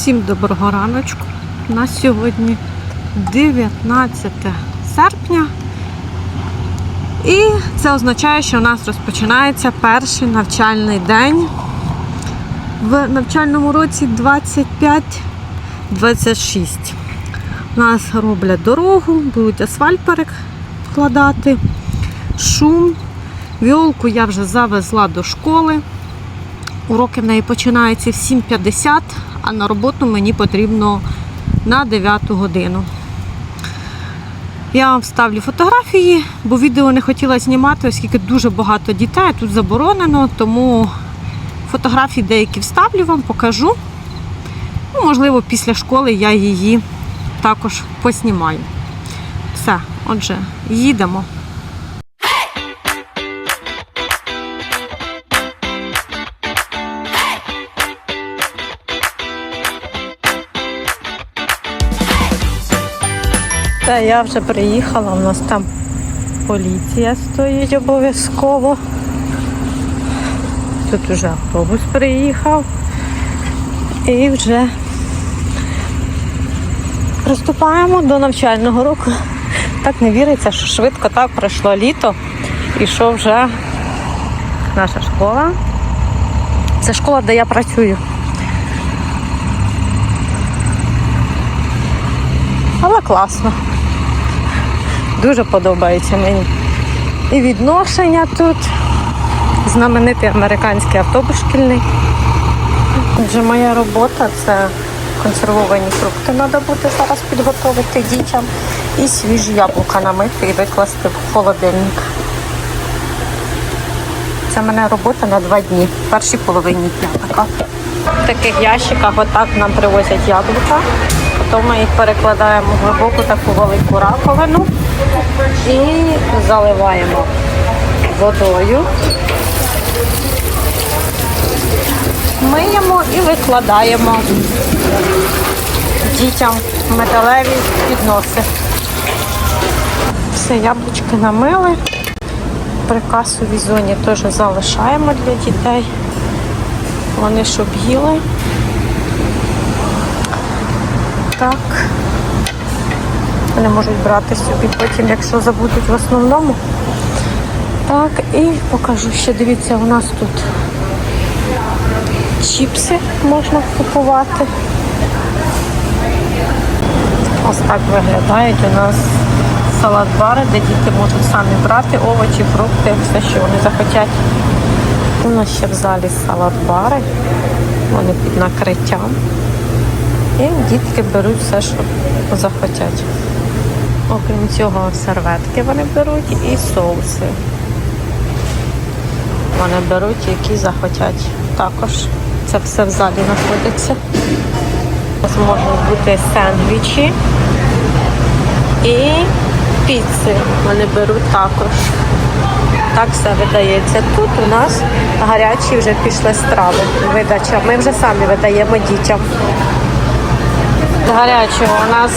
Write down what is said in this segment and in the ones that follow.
Всім доброго раночку. У нас сьогодні 19 серпня. І це означає, що у нас розпочинається перший навчальний день в навчальному році 25-26. У нас роблять дорогу, будуть асфальт перекладати, шум. Віолку я вже завезла до школи. Уроки в неї починаються в 7.50, а на роботу мені потрібно на 9 годину. Я вам вставлю фотографії, бо відео не хотіла знімати, оскільки дуже багато дітей, тут заборонено, тому фотографії деякі вставлю вам, покажу. Ну, можливо, після школи я її також поснімаю. Все, отже, їдемо. Та я вже приїхала, у нас там поліція стоїть обов'язково. Тут вже автобус приїхав. І вже приступаємо до навчального року. Так не віриться, що швидко так пройшло літо і що вже наша школа. Це школа, де я працюю. Класно. Дуже подобається мені. І відношення тут. Знаменитий американський автобус шкільний. Отже, моя робота це консервовані фрукти треба буде зараз підготувати дітям. І свіжі яблука намити і викласти в холодильник. Це в мене робота на два дні. В першій половині дня така. В таких ящиках отак нам привозять яблука. Потім ми їх перекладаємо в глибоку таку велику раковину і заливаємо водою. Миємо і викладаємо дітям металеві підноси. Все, яблучки намили. При касовій зоні теж залишаємо для дітей. Вони щоб їли. Так. Вони можуть брати собі потім, якщо забудуть в основному. Так, і покажу ще, дивіться, у нас тут чіпси можна купувати. Ось так виглядають у нас салат-бари, де діти можуть самі брати овочі, фрукти, все, що вони захотять. У нас ще в залі салат-бари, вони під накриттям. І дітки беруть все, що захотять. Окрім цього, серветки вони беруть і соуси. Вони беруть, які захотять. Також це все в залі знаходиться. Нас можуть бути сендвічі і піци. Вони беруть також. Так все видається. Тут у нас гарячі вже пішли страви. Видача. Ми вже самі видаємо дітям. Гарячого у нас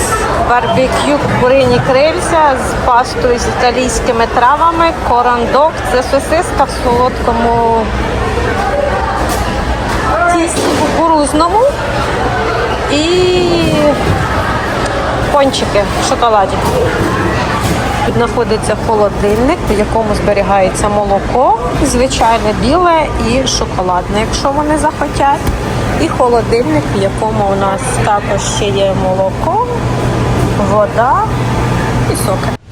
барбекю курині крильця з пастою з італійськими травами, корандок. Це сосиска в солодкому тісті кукурузному і пончики в шоколаді. Тут знаходиться холодильник, в якому зберігається молоко, звичайне біле і шоколадне, якщо вони захотять. І холодильник, в якому у нас також ще є молоко, вода і соки.